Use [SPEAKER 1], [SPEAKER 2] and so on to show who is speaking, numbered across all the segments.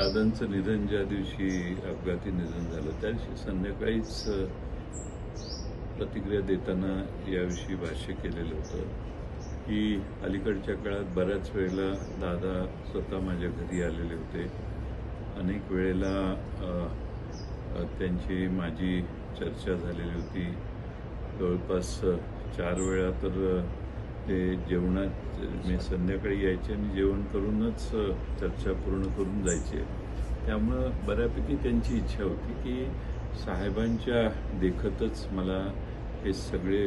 [SPEAKER 1] दादांचं निधन ज्या दिवशी अपघाती निधन झालं त्या दिवशी संध्याकाळीच प्रतिक्रिया देताना याविषयी भाष्य केलेलं होतं की अलीकडच्या काळात बऱ्याच वेळेला दादा स्वतः माझ्या घरी आलेले होते. अनेक वेळेला त्यांची माझी चर्चा झालेली होती. जवळपास चार वेळा तर ते जेवणात मी संध्याकाळी यायचे आणि जेवण करूनच चर्चा पूर्ण करून जायचे. त्यामुळं बऱ्यापैकी त्यांची इच्छा होती की साहेबांच्या देखतच मला हे सगळे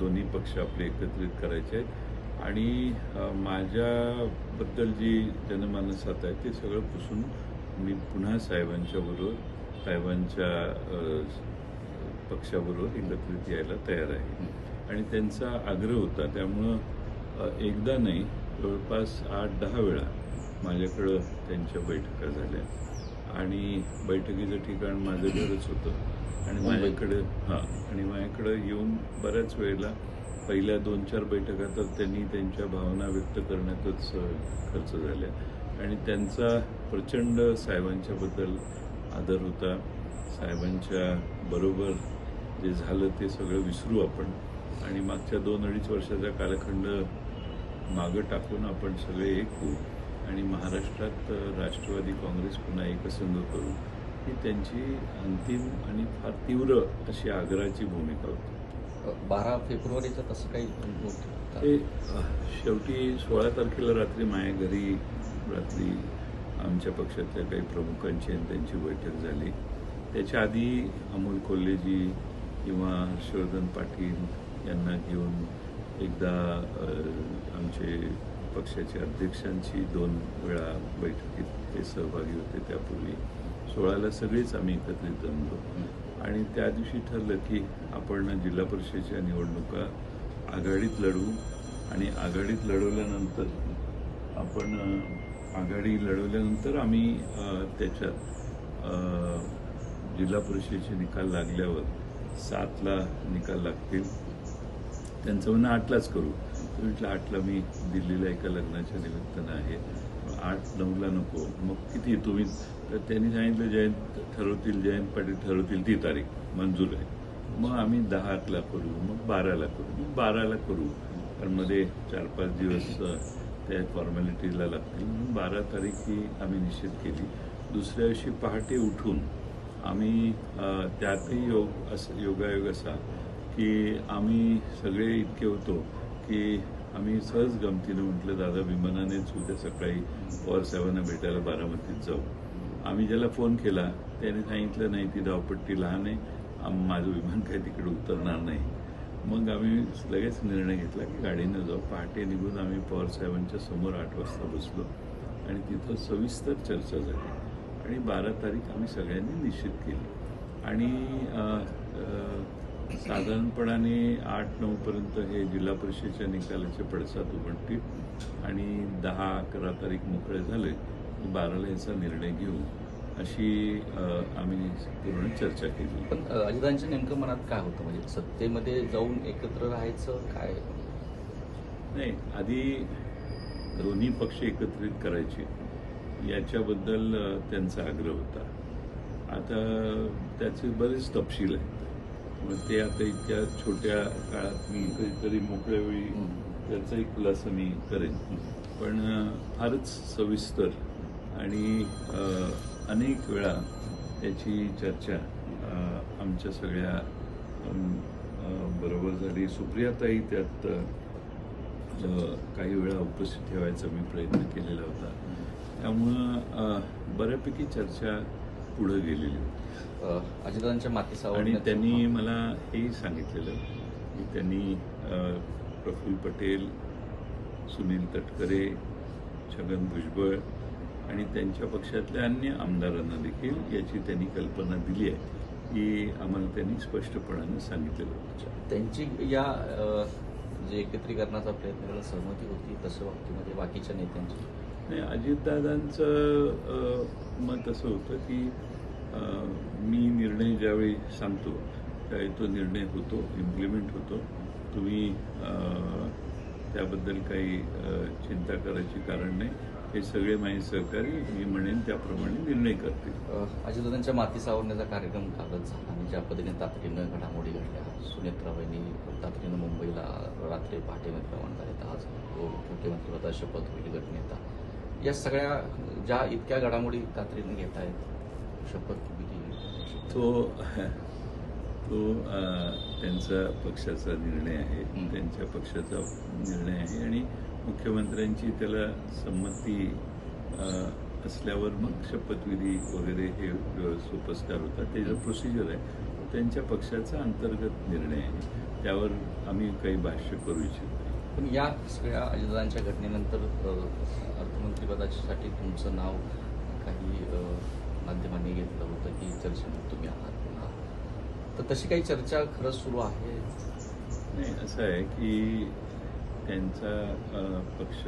[SPEAKER 1] दोन्ही पक्ष आपले एकत्रित करायचे आहेत. आणि माझ्याबद्दल जी जनमानसात आहे ते सगळं पुसून मी पुन्हा साहेबांच्या बरोबर साहेबांच्या पक्षाबरोबर एकत्रित यायला तयार आहे. आणि त्यांचा आग्रह होता. त्यामुळं एकदा नाही जवळपास आठ दहा वेळा माझ्याकडं त्यांच्या बैठका झाल्या. आणि बैठकीचं ठिकाण माझं घरच होतं. आणि माझ्याकडे हां आणि माझ्याकडं येऊन बऱ्याच वेळेला पहिल्या दोन चार बैठका तर त्यांनी त्यांच्या भावना व्यक्त करण्यातच खर्च झाल्या. आणि त्यांचा प्रचंड साहेबांच्याबद्दल आदर होता. साहेबांच्या बरोबर जे झालं ते सगळं विसरू आपण. आणि मागच्या दोन अडीच वर्षाचा कालखंड मागं टाकून आपण सगळे एक होऊ आणि महाराष्ट्रात राष्ट्रवादी काँग्रेस पुन्हा एकसंघ करू ही त्यांची अंतिम आणि फार तीव्र अशी आग्रहाची भूमिका होती.
[SPEAKER 2] बारा फेब्रुवारीचं तसं काही
[SPEAKER 1] ते शेवटी सोळा तारखेला रात्री माझ्या घरी रात्री आमच्या पक्षातल्या काही प्रमुखांची आणि त्यांची बैठक झाली. त्याच्या आधी अमोल कोल्हेजी किंवा हर्षवर्धन पाटील यांना घेऊन एकदा आमचे पक्षाच्या अध्यक्षांची दोन वेळा बैठकीत ते सहभागी होते. त्यापूर्वी सोळाला सगळेच आम्ही एकत्रित जमलो. आणि त्या दिवशी ठरलं की आपण जिल्हा परिषदेच्या निवडणुका आघाडीत लढवू आणि आघाडीत लढवल्यानंतर आपण आघाडी लढवल्यानंतर आम्ही त्याच्यात जिल्हा परिषदेचे निकाल लागल्यावर सातला निकाल लागतील. त्यांचं म्हणणं आठलाच करू. म्हटलं आठला मी दिल्लीला एका लग्नाच्या निमित्तानं आहे. आठ नऊला नको. मग किती? तुम्ही तर त्यांनी सांगितलं जयंत ठरवतील जयंत पाटील ठरवतील ती तारीख. मंजूर आहे. मग आम्ही दहाला करू मग बाराला करू. मग बाराला करू. कारण मध्ये चार पाच दिवस त्या फॉर्मॅलिटीला लागतील. म्हणून बारा तारीख ही आम्ही निश्चित केली. दुसऱ्या दिवशी पहाटे उठून आम्ही त्यातही योग असं योगायोग असा की आम्ही सगळे इतके होतो की आम्ही सहज गमतीनं म्हटलं दादा विमानानेच उद्या सकाळी पवार साहेबांना भेटायला बारामतीत जाऊ. आम्ही ज्याला फोन केला त्याने सांगितलं नाही ती धावपट्टी लहान आहे. आम- माझं विमान काही तिकडे उतरणार नाही. मग आम्ही लगेच निर्णय घेतला की गाडीनं जाऊ. पहाटे निघून आम्ही पवार साहेबांच्या समोर आठ वाजता बसलो आणि तिथं सविस्तर चर्चा झाली आणि बारा तारीख आम्ही सगळ्यांनी निश्चित केली. आणि साधारणपणाने आठ नऊपर्यंत हे जिल्हा परिषदेच्या निकालाचे पडसाद उमटतील आणि दहा अकरा तारीख मोकळे झाले की बाराला याचा निर्णय घेऊ अशी आम्ही पूर्ण चर्चा केली.
[SPEAKER 2] पण अजितांच्या नेमकं मनात काय होतं? म्हणजे सत्तेमध्ये जाऊन एकत्र राहायचं काय?
[SPEAKER 1] नाही आधी दोन्ही पक्ष एकत्रित करायचे. याच्याबद्दल त्यांचा आग्रह होता. आता त्याचे बरेच तपशील आहेत. मग ते आता इतक्या छोट्या काळात मी कधीतरी मोकळ्या वेळी त्याचाही खुलासा मी करेन. पण फारच सविस्तर आणि अनेक वेळा त्याची चर्चा आमच्या सगळ्या बरोबर झाली. सुप्रियाताई त्यात काही वेळा उपस्थित ठेवायचा मी प्रयत्न केलेला होता. त्यामुळं बऱ्यापैकी चर्चा पुढे गेलेली होती.
[SPEAKER 2] अजितांच्या मातीचा
[SPEAKER 1] आणि त्यांनी मला हेही सांगितलेलं की त्यांनी अ, प्रफुल्ल पटेल सुनील तटकरे छगन भुजबळ आणि त्यांच्या पक्षातल्या अन्य आमदारांना देखील याची त्यांनी कल्पना दिली आहे की आम्हाला त्यांनी स्पष्टपणाने सांगितलेलं होतं.
[SPEAKER 2] त्यांची या जे एकत्रीकरणाचा प्रयत्न करायला सहमती होती तसं बाबतीमध्ये बाकीच्या नेत्यांची?
[SPEAKER 1] नाही अजितदादांचं मत असं होतं की मी निर्णय ज्यावेळी सांगतो त्यावेळी तो निर्णय होतो इम्प्लिमेंट होतो. तुम्ही त्याबद्दल काही चिंता करायची कारण नाही. हे सगळे माझे सहकारी मी म्हणेन त्याप्रमाणे निर्णय करतील.
[SPEAKER 2] अजितदादांच्या माती सावरण्याचा कार्यक्रम कालच झाला. आणि ज्या पद्धतीने तातडीनं घडामोडी घडल्या सुनेत्राबाईंनी तातडीनं मुंबईला रात्री पहाटेमध्ये रवाना झाले. तर आज मुख्यमंत्रीपदा शपथ होईल गटनेता या सगळ्या ज्या इतक्या घडामोडी तातडीने घेत आहेत शपथ विधी
[SPEAKER 1] तो तो अं, त्यांचा पक्षाचा निर्णय आहे. त्यांच्या पक्षाचा निर्णय आहे आणि मुख्यमंत्र्यांची त्याला संमती असल्यावर मग शपथविधी वगैरे हे सोपस्कार होतात. त्याचं प्रोसिजर आहे त्यांच्या पक्षाचा अंतर्गत निर्णय आहे. त्यावर आम्ही काही भाष्य करू इच्छित
[SPEAKER 2] पण या सगळ्या अजितदादांच्या घटनेनंतर अर्थमंत्रीपदासाठी तुमचं नाव काही माध्यमांनी घेतलं होतं की चर्चेमध्ये तुम्ही आहात पुन्हा तर तशी काही चर्चा खरंच सुरू आहे?
[SPEAKER 1] नाही असं आहे की त्यांचा पक्ष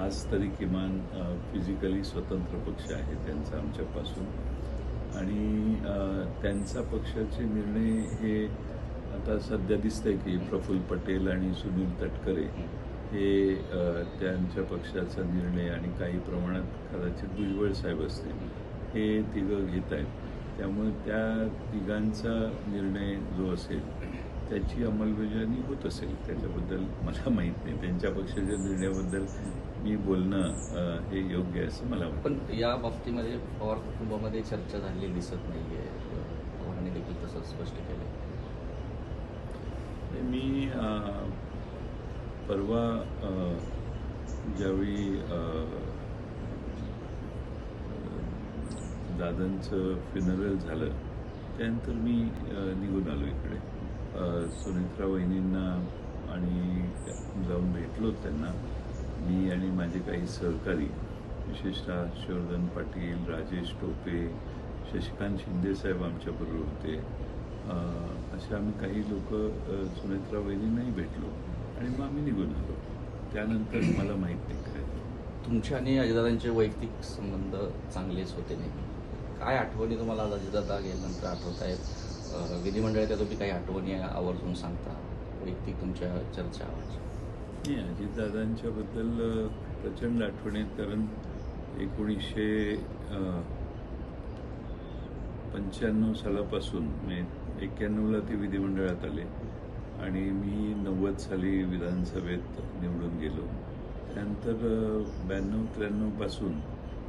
[SPEAKER 1] आज तरी किमान फिजिकली स्वतंत्र पक्ष आहे त्यांचा आमच्यापासून. आणि त्यांचा पक्षाचे निर्णय हे आता सध्या दिसतंय की प्रफुल्ल पटेल आणि सुनील तटकरे हे. त्यांच्या पक्षाचा निर्णय आणि काही प्रमाणात कदाचित भुजबळ साहेब असतील. हे तिघं घेत आहेत. त्यामुळे त्या तिघांचा निर्णय जो असेल त्याची अंमलबजावणी होत असेल त्याच्याबद्दल मला माहीत नाही. त्यांच्या पक्षाच्या निर्णयाबद्दल मी बोलणं हे योग्य आहे असं मला
[SPEAKER 2] पण या बाबतीमध्ये पवार कुटुंबामध्ये चर्चा झालेली दिसत नाहीये. पवारांनी देखील तसंच स्पष्ट केलं
[SPEAKER 1] मी परवा ज्यावेळी दादांचं फ्युनरल झालं त्यानंतर मी निघून आलो इकडे. सुनित्रा वहिनींना आणि जाऊन भेटलो त्यांना. मी आणि माझे काही सहकारी विशेषतः हर्षवर्धन पाटील राजेश टोपे शशिकांत शिंदेसाहेब आमच्याबरोबर होते. असे आम्ही काही लोक सुनेत्रा वहिनींनाही भेटलो आणि मग आम्ही निघून आलो. त्यानंतर मला माहीत नाही काय.
[SPEAKER 2] तुमच्या आणि अजितदादांचे वैयक्तिक संबंध चांगलेच होते नेहमी. काय आठवणी तुम्हाला अजिदादा अजितदादा गेल्यानंतर आठवत आहेत? विधिमंडळाच्या तुम्ही काही आठवणी आवर्जून सांगता? वैयक्तिक तुमच्या चर्चा
[SPEAKER 1] नाही अजितदादांच्याबद्दल अ, प्रचंड आठवणी आहेत कारण एकोणीसशे पंच्याण्णव सालापासून म्हणजे एक्क्याण्णवला ते विधिमंडळात आले आणि मी नव्वद साली विधानसभेत निवडून गेलो. त्यानंतर ब्याण्णव त्र्याण्णवपासून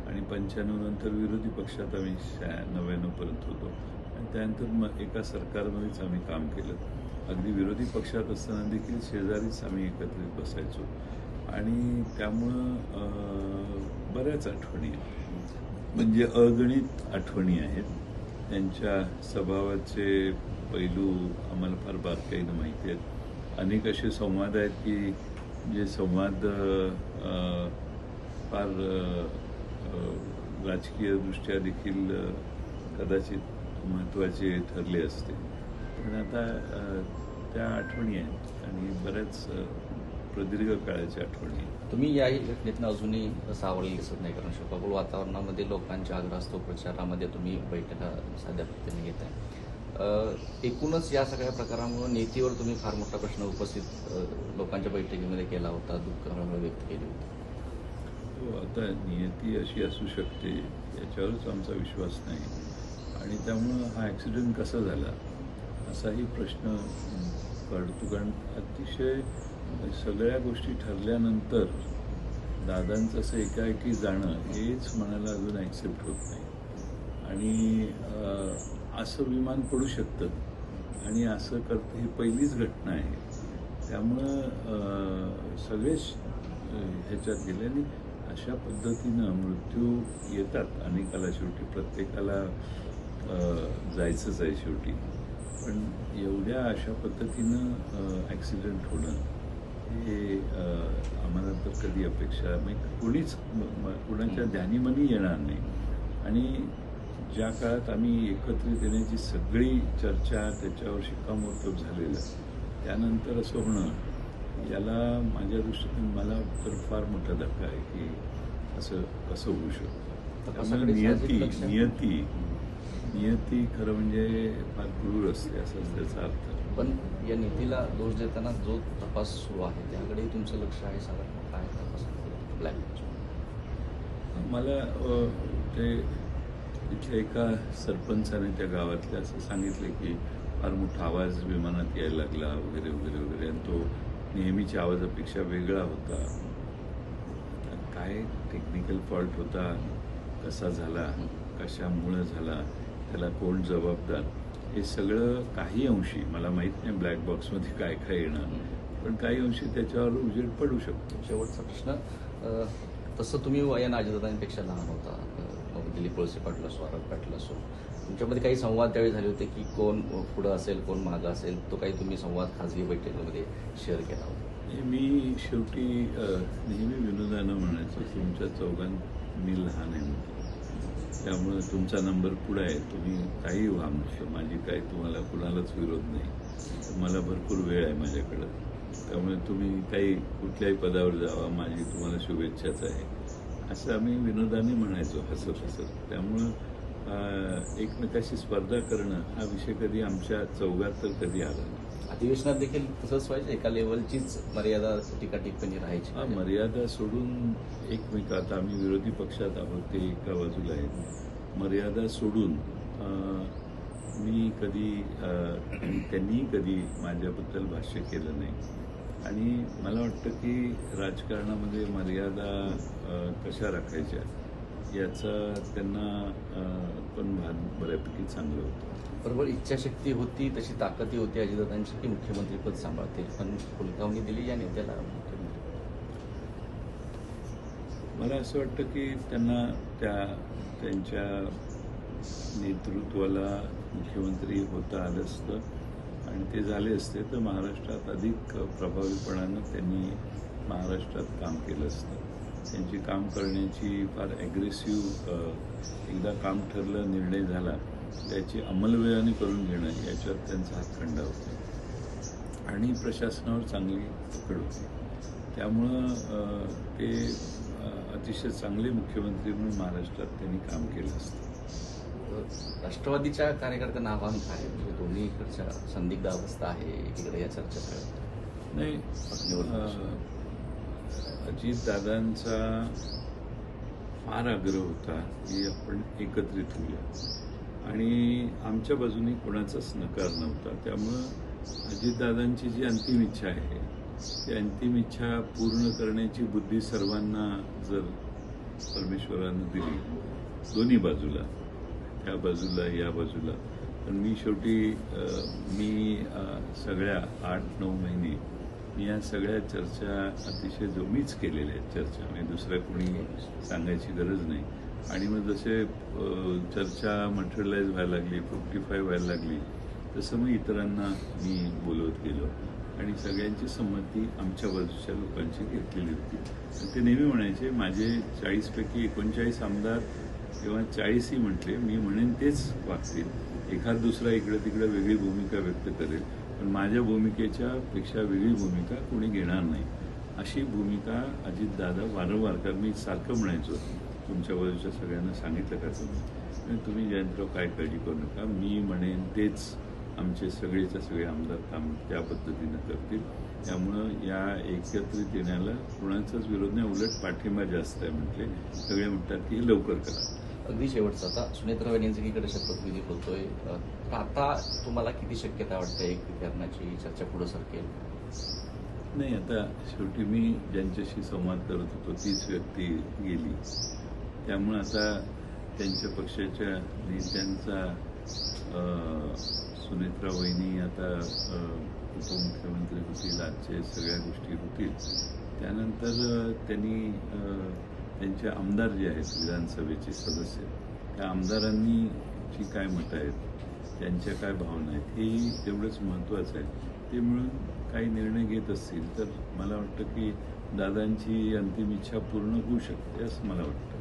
[SPEAKER 1] आणि पंच्याण्णव नंतर विरोधी पक्षात आम्ही शा नव्याण्णवपर्यंत होतो. आणि त्यानंतर मग एका सरकारमध्येच आम्ही काम केलं. अगदी विरोधी पक्षात असताना देखील शेजारीच आम्ही एकत्रित बसायचो. आणि त्यामुळं बऱ्याच आठवणी म्हणजे अगणित आठवणी आहेत. त्यांच्या स्वभावाचे पैलू आम्हाला फार बारकाईनं माहिती आहेत. अनेक असे संवाद आहेत की जे संवाद फार राजकीयदृष्ट्या देखील कदाचित महत्त्वाचे ठरले असते. पण आता त्या आठवणी आहेत आणि बऱ्याच प्रदीर्घ काळाच्या आठवणी आहेत.
[SPEAKER 2] तुम्ही याही घटनेतनं अजूनही सावरलेले दिसत नाही कारण शोकाकुल वातावरणामध्ये लोकांच्या आग्रहास्तव प्रचारामध्ये तुम्ही बैठका साध्या पद्धतीने घेत आहे एकूणच या सगळ्या प्रकारामुळे नीतीवर तुम्ही फार मोठा प्रश्न उपस्थित लोकांच्या बैठकीमध्ये केला होता दुःख हळूहळू व्यक्त केली होती.
[SPEAKER 1] हो आता नियती अशी असू शकते याच्यावरच आमचा विश्वास नाही. आणि त्यामुळं हा ॲक्सिडेंट कसा झाला असाही प्रश्न पडतो. कारण अतिशय सगळ्या गोष्टी ठरल्यानंतर दादांचं असं एकाएकी जाणं हेच मनाला अजून ॲक्सेप्ट होत नाही. आणि असं विमान पडू शकतं. आणि असं करतं ही पहिलीच घटना आहे. त्यामुळं सगळेच ह्याच्यात गेले आणि अशा पद्धतीनं मृत्यू येतात. अनेकाला शेवटी प्रत्येकाला जायचंच आहे शेवटी. पण एवढ्या अशा पद्धतीनं ॲक्सिडेंट होणं हे आम्हाला तर कधी अपेक्षा म्हणजे कोणीच कुणाच्या ध्यानीमनी येणार नाही. आणि ज्या काळात आम्ही एकत्रित येण्याची सगळी चर्चा त्याच्यावर शिक्कामोर्तब झालेलं त्यानंतर असं होणं याला माझ्या दृष्टीने मला तर फार मोठा धक्का आहे की असं कसं होऊ शकतं. त्यामुळे नियती नियती नियती खरं म्हणजे फार क्रूर असते असाच त्याचा अर्थ.
[SPEAKER 2] पण या नीतीला दोष देताना जो तपास सुरू आहे त्याकडेही तुमचं लक्ष आहे साधारण काय तपास ब्लॅक
[SPEAKER 1] मला ते तिथल्या एका सरपंचाने त्या गावातल्या असं सांगितलं की फार मोठा आवाज विमानात यायला लागला वगैरे वगैरे वगैरे. आणि तो नेहमीच्या आवाजापेक्षा वेगळा होता. काय टेक्निकल फॉल्ट होता? कसा झाला? कशामुळं झाला? त्याला कोण जबाबदार? हे सगळं काही अंशी मला माहीत नाही ब्लॅक बॉक्समध्ये काय काय येणार. पण काही अंशी त्याच्यावर उजेड पडू शकतो.
[SPEAKER 2] शेवटचा प्रश्न तसं तुम्ही वयानं अजितदादांपेक्षा लहान होता. दिलीप वळसे पाटील असो आरब पाटील असो. तुमच्यामध्ये काही संवाद त्यावेळी झाले होते की कोण पुढं असेल कोण मागं असेल? तो काही तुम्ही संवाद खाजगी बैठकीमध्ये शेअर केला होता.
[SPEAKER 1] मी शेवटी नेहमी विनोदानं म्हणायचो तुमच्या चौघां मी लहान आहे म्हणतो त्यामुळे तुमचा नंबर पुढे आहे. तुम्ही काही व्हा माझी काही तुम्हाला कुणालाच विरोध नाही. मला भरपूर वेळ आहे माझ्याकडं. त्यामुळे तुम्ही काही कुठल्याही पदावर जावा. माझी तुम्हाला शुभेच्छाच आहे. असं आम्ही विनोदाने म्हणायचो हसत हसत. त्यामुळं एकमेकाशी स्पर्धा करणं हा विषय कधी आमच्या चौघात तर कधी आला नाही.
[SPEAKER 2] अधिवेशनात देखील तसंच व्हायचं. एका लेवलचीच मर्यादा टीका टिप्पणी राहायची.
[SPEAKER 1] हा मर्यादा सोडून एकमेक आता आम्ही विरोधी पक्षात आहोत ते एका बाजूला आहेत. मर्यादा सोडून मी कधी त्यांनी कधी माझ्याबद्दल भाष्य केलं नाही. आणि मला वाटतं की राजकारणामध्ये मर्यादा कशा राखायच्या याचा त्यांना पण भान बऱ्यापैकी चांगलं होतं.
[SPEAKER 2] बरोबर इच्छाशक्ती होती तशी ताकदही होती अजितदादांची की मुख्यमंत्रीपद सांभाळतील. पण हुलकावणी दिली या नेत्याला
[SPEAKER 1] मला असं वाटतं की त्यांना त्या त्यांच्या नेतृत्वाला मुख्यमंत्री होता आलं असतं आणि ते झाले असते तर महाराष्ट्रात अधिक प्रभावीपणानं त्यांनी महाराष्ट्रात काम केलं असतं. त्यांची काम करण्याची फार ॲग्रेसिव्ह एकदा काम ठरलं निर्णय झाला त्याची अंमलबजावणी करून घेणं याच्यात त्यांचा हातखंडा होता. आणि प्रशासनावर चांगली पकड होती. त्यामुळं ते अतिशय चांगले मुख्यमंत्री म्हणून महाराष्ट्रात त्यांनी काम केलं असतं.
[SPEAKER 2] राष्ट्रवादीच्या कार्यकर्त्यांना आव्हान काय? म्हणजे दोन्ही इकडच्या संदिग्ध अवस्था आहे एकीकडे या चर्चा सगळ्या
[SPEAKER 1] नाही अजितदादांचा फार आग्रह होता की आपण एकत्रित होऊया. आणि आमच्या बाजूने कोणाचाच नकार नव्हता. त्यामुळं अजितदादांची जी अंतिम इच्छा आहे ती अंतिम इच्छा पूर्ण करण्याची बुद्धी सर्वांना जर परमेश्वरानं दिली दोन्ही बाजूला त्या बाजूला या बाजूला. पण मी शेवटी मी सगळ्या आठ नऊ महिने मी या सगळ्या चर्चा अतिशय जोमीच केलेल्या आहेत चर्चा. म्हणजे दुसऱ्या कोणी सांगायची गरज नाही. आणि मग जसे चर्चा मटेरियलाइज व्हायला लागली फ्रुक्टिफाय व्हायला लागली तसं मग इतरांना मी बोलवत गेलो. आणि सगळ्यांची संमती आमच्या बाजूच्या लोकांची घेतलेली होती. ते नेहमी म्हणायचे माझे चाळीसपैकी एकोणचाळीस आमदार किंवा चाळीसही म्हटले मी म्हणेन तेच वागतील. एखाद दुसरा इकडं तिकडं वेगळी भूमिका व्यक्त करेल पण माझ्या भूमिकेच्या पेक्षा वेगळी भूमिका कोणी घेणार नाही. अशी भूमिका अजितदादा वारंवार कारण मी सारखं म्हणायचो तुमच्या बाजूच्या सगळ्यांना सांगितलं का तुम्ही? तुम्ही जयंतराव काय काळजी करू नका मी म्हणेन तेच आमचे सगळेच्या सगळे आमदार काम त्या पद्धतीनं करतील. त्यामुळं या एकत्रित येण्याला कुणाचाच विरोध नाही उलट पाठिंबा जास्त आहे म्हटले. सगळे म्हणतात की हे लवकर करा.
[SPEAKER 2] अगदी शेवटचा. आता सुनेत्रा वहिनींचं एकीकडे शपथविधी होतोय तर आता तुम्हाला किती शक्यता वाटते एकत्रीकरणाची चर्चा पुढे सरकेल?
[SPEAKER 1] नाही आता शेवटी मी ज्यांच्याशी संवाद करत होतो तीच व्यक्ती गेली. त्यामुळे आता त्यांच्या पक्षाच्या नेत्यांचा सुनेत्रा वहिनी आता उपमुख्यमंत्री होतील आजचे सगळ्या गोष्टी होतील. त्यानंतर त्यांनी त्यांचे आमदार जे आहेत विधानसभेचे सदस्य त्या आमदारांनी जी काय मतं आहेत त्यांच्या काय भावना आहेत हेही तेवढंच महत्त्वाचं आहे. ते मिळून काही निर्णय घेत असतील तर मला वाटतं की दादांची अंतिम इच्छा पूर्ण होऊ शकते असं मला वाटतं.